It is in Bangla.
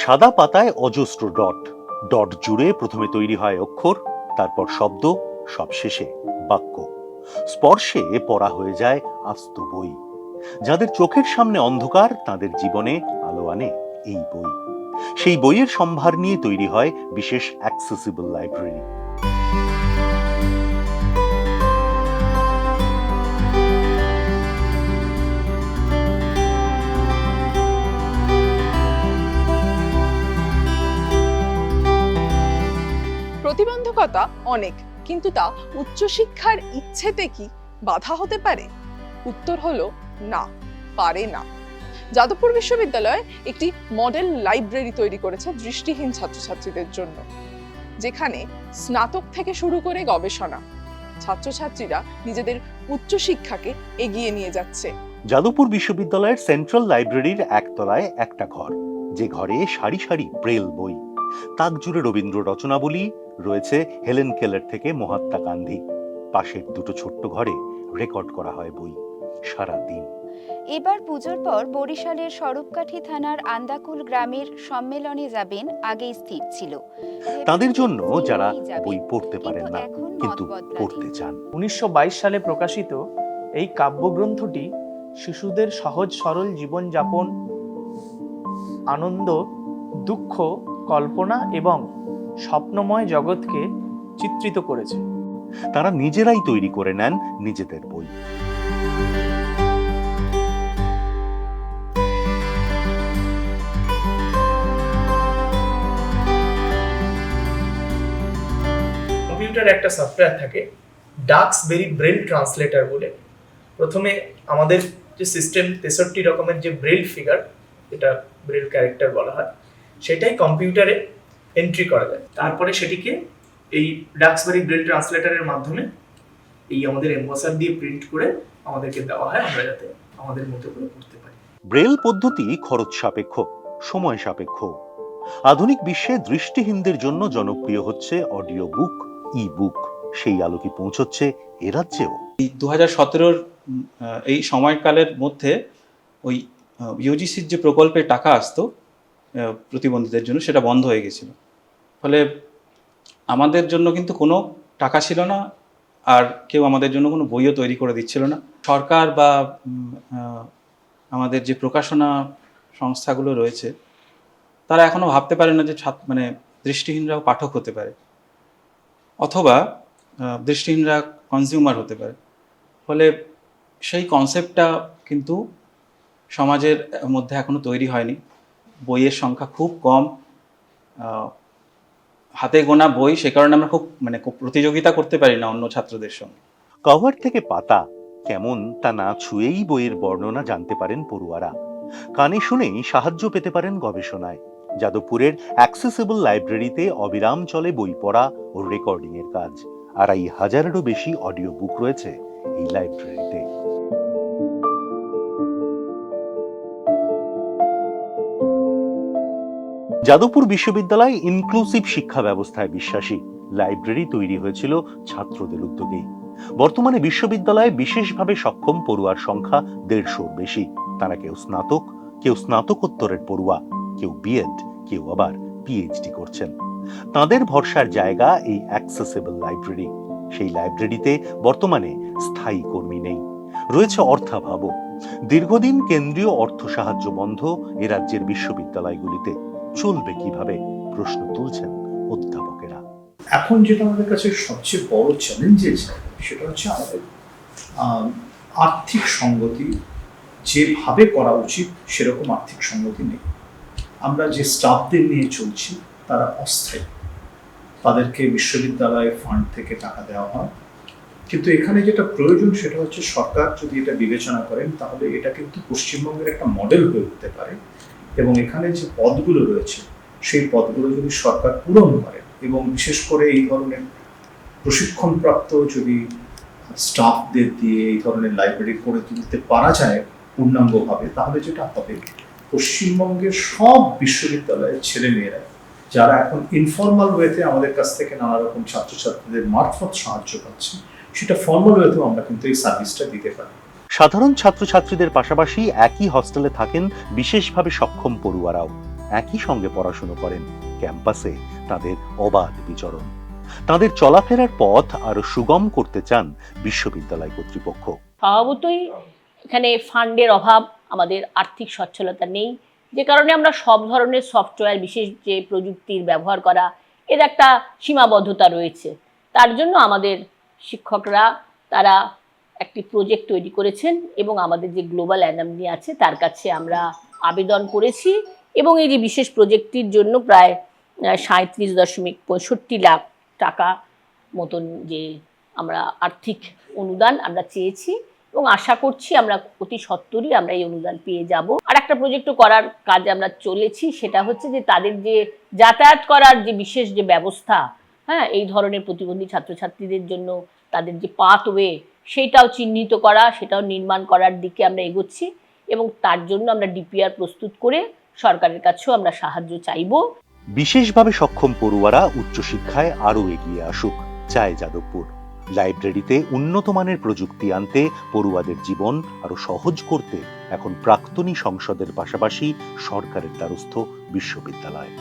সাদা পাতায় অজস্র ডট। ডট জুড়ে প্রথমে তৈরি হয় অক্ষর, তারপর শব্দ, সবশেষে বাক্য। স্পর্শে পড়া হয়ে যায় আস্ত বই। যাদের চোখের সামনে অন্ধকার, তাদের জীবনে আলো আনে এই বই। সেই বইয়ের সম্ভার নিয়ে তৈরি হয় বিশেষ অ্যাক্সেসিবল লাইব্রেরি প্রতিবন্ধকতা অনেক, কিন্তু তা উচ্চশিক্ষার ইচ্ছেতে কি বাধা হতে পারে? উত্তর হলো না, পারে না। যাদবপুর বিশ্ববিদ্যালয় একটি মডেল লাইব্রেরি তৈরি করেছে দৃষ্টিহীন ছাত্রছাত্রীদের জন্য, যেখানে স্নাতক থেকে শুরু করে গবেষণা ছাত্রছাত্রীরা নিজেদের উচ্চশিক্ষাকে এগিয়ে নিয়ে যাচ্ছে। যাদবপুর বিশ্ববিদ্যালয়ের সেন্ট্রাল লাইব্রেরির একতলায় একটা ঘর, যে ঘরে সারি সারি ব্রেল বই তাক জুড়ে রবীন্দ্র রচনাবলী রয়েছে হেলেন কেলার থেকে মহাত্মা গান্ধী। পাশের দুটো ছোট্ট ঘরে রেকর্ড করা হয় বই সারা দিন। এবার পুজোর পর বরিশালের স্বরূপকাঠি থানার আন্দাকুল গ্রামের সম্মেলনে যাবেন আগেই স্থির ছিল। তাদের জন্য যারা বই পড়তে পারেন না এখন কিন্তু পড়তে চান। উনিশশো বাইশ সালে প্রকাশিত এই কাব্যগ্রন্থটি শিশুদের সহজ সরল জীবনযাপন আনন্দ দুঃখ কল্পনা এবং স্বপ্নময় জগৎকে চিত্রিত করেছে। তারা নিজেরাই তৈরি করে নেন নিজেদের বই। কম্পিউটারে একটা সফটওয়্যার থাকে ডাক্সবেরি ব্রেল ট্রান্সলেটার বলে। প্রথমে আমাদের যে সিস্টেম তেষট্টি রকমের যে ব্রেল ফিগার যেটা ব্রেল ক্যারেক্টার বলা হয় সেটাই কম্পিউটারে এন্ট্রি করা যায়। তারপরে সেটিকে এই ডাক্সবেরি ব্রেল ট্রান্সলেটরের মাধ্যমে এই আমাদের এম্বসার দিয়ে প্রিন্ট করে আমাদেরকে দেওয়া হয় আমরা যাতে আমাদের মতো করে পড়তে পারি। ব্রেল পদ্ধতি খরচ সাপেক্ষ সময় সাপেক্ষ। আধুনিক বিশ্বে দৃষ্টিহীনদের জন্য জনপ্রিয় হচ্ছে অডিও বুক ই বুক সেই আলোকে পৌঁছচ্ছে এ রাজ্যেও? এই দু হাজার সতেরোর এই সময়কালের মধ্যে ওই ইউজিসির যে প্রকল্পে টাকা আসতো প্রতিবন্ধীদের জন্য সেটা বন্ধ হয়ে গেছিল। ফলে আমাদের জন্য কিন্তু কোনো টাকা ছিল না আর কেউ আমাদের জন্য কোনো বইও তৈরি করে দিচ্ছিল না। সরকার বা আমাদের যে প্রকাশনা সংস্থাগুলো রয়েছে, তারা এখনও ভাবতে পারে না যে ছাত্র মানে দৃষ্টিহীনরাও পাঠক হতে পারে অথবা দৃষ্টিহীনরা কনজিউমার হতে পারে। ফলে সেই কনসেপ্টটা কিন্তু সমাজের মধ্যে এখনও তৈরি হয়নি। বইয়ের সংখ্যা খুব কম। হাতে গোনা বই সে কারণে আমরা খুব মানে প্রতিযোগিতা করতে পারি না অন্য ছাত্রদের সঙ্গে। কভার থেকে পাতা, কেমন তা না ছুঁয়েই বইয়ের বর্ণনা জানতে পারেন পড়ুয়ারা। কানে শুনেই সাহায্য পেতে পারেন গবেষণায়। যাদবপুরের অ্যাক্সেসিবল লাইব্রেরিতে অবিরাম চলে বই পড়া ও রেকর্ডিং এর কাজ। আড়াই হাজারেরও বেশি অডিও বুক রয়েছে এই লাইব্রেরিতে। যাদবপুর বিশ্ববিদ্যালয় ইনক্লুসিভ শিক্ষা ব্যবস্থায় বিশ্বাসী। লাইব্রেরি তৈরি হয়েছিল ছাত্রদের উদ্যোগেই। বর্তমানে বিশ্ববিদ্যালয়ে বিশেষভাবে সক্ষম পড়ুয়ার সংখ্যা দেড়শোর বেশি। তারা কেউ স্নাতক, কেউ স্নাতকোত্তরের পড়ুয়া, কেউ বিএড কেউ আবার পিএইচডি করছেন। তাদের ভরসার জায়গা এই অ্যাক্সেসিবল লাইব্রেরি সেই লাইব্রেরিতে বর্তমানে স্থায়ী কর্মী নেই। রয়েছে অর্থাভাবও। দীর্ঘদিন কেন্দ্রীয় অর্থ সাহায্য বন্ধ এ রাজ্যের বিশ্ববিদ্যালয়গুলিতে। চলবে কীভাবে? প্রশ্ন তুলছেন অধ্যাপকেরা। এখন যেটা আমাদের কাছে সবচেয়ে বড় চ্যালেঞ্জের সেটা হচ্ছে আমাদের আর্থিক সঙ্গতি যেভাবে করা উচিত সেরকম আর্থিক সঙ্গতি নেই। আমরা যে স্টাফদের নিয়ে চলছি, তারা অস্থায়ী। তাদেরকে বিশ্ববিদ্যালয় ফান্ড থেকে টাকা দেওয়া হয়। কিন্তু এখানে যেটা প্রয়োজন, সেটা হচ্ছে সরকার যদি এটা বিবেচনা করেন, তাহলে এটা কিন্তু পশ্চিমবঙ্গের একটা মডেল হয়ে উঠতে পারে। এবং এখানে যে পদগুলো রয়েছে, সেই পদগুলো যদি সরকার পূরণ করে এবং বিশেষ করে এই ধরনের প্রশিক্ষণপ্রাপ্ত যদি স্টাফদের দিয়ে এই ধরনের লাইব্রেরি করে তুলতে পারা যায় পূর্ণাঙ্গভাবে, তাহলে যেটা হবে, পশ্চিমবঙ্গের সব বিশ্ববিদ্যালয়ের ছেলেমেয়েরা, যারা এখন ইনফর্মাল ওয়েতে আমাদের কাছ থেকে নানা রকম ছাত্রছাত্রীদের মারফত সাহায্য পাচ্ছে, সেটা ফর্মাল ওয়েতেও আমরা কিন্তু এই সার্ভিসটা দিতে পারি। সাধারণ ছাত্রছাত্রীদের পাশাপাশি একই হস্টেলে থাকেন বিশেষভাবে সক্ষম পড়ুয়ারাও। একই সঙ্গে পড়াশুনো করেন ক্যাম্পাসে তাদের অবাধ বিচরণ। তাদের চলাফেরার পথ আরও সুগম করতে চান বিশ্ববিদ্যালয় কর্তৃপক্ষ। স্বভাবতই এখানে ফান্ডের অভাব, আমাদের আর্থিক সচ্ছলতা নেই। যে কারণে আমরা সব ধরনের সফটওয়্যার বিশেষ যে প্রযুক্তির ব্যবহার করা, এর একটা সীমাবদ্ধতা রয়েছে। তার জন্য আমাদের শিক্ষকরা, তারা একটি প্রজেক্ট তৈরি করেছেন এবং আমাদের যে গ্লোবাল অ্যানামনি আছে, তার কাছে আমরা আবেদন করেছি এবং এই যে বিশেষ প্রজেক্টটির জন্য প্রায় সাঁত্রিশ দশমিক পঁয়ষট্টি লাখ টাকা মতন যে আমরা আর্থিক অনুদান আমরা চেয়েছি এবং আশা করছি আমরা অতি সত্তরই আমরা এই অনুদান পেয়ে যাব। আর একটা প্রজেক্ট করার কাজ আমরা চলেছি, সেটা হচ্ছে যে তাদের যে যাতায়াত করার যে বিশেষ যে ব্যবস্থা হ্যাঁ এই ধরনের প্রতিবন্ধী ছাত্রছাত্রীদের জন্য তাদের যে পাথওয়ে সেইটাও চিহ্নিত করা, সেটাও নির্মাণ করার দিকে আমরা এগোচ্ছি এবং তার জন্য আমরা ডিপিআর প্রস্তুত করে সরকারের কাছেও আমরা সাহায্য চাইব। বিশেষভাবে সক্ষম পড়ুয়ারা উচ্চশিক্ষায় আরও এগিয়ে আসুক। চায় যাদবপুর। লাইব্রেরিতে উন্নত মানের প্রযুক্তি আনতে পড়ুয়াদের জীবন আরও সহজ করতে এখন প্রাক্তনী সংসদের পাশাপাশি সরকারের দ্বারস্থ বিশ্ববিদ্যালয়।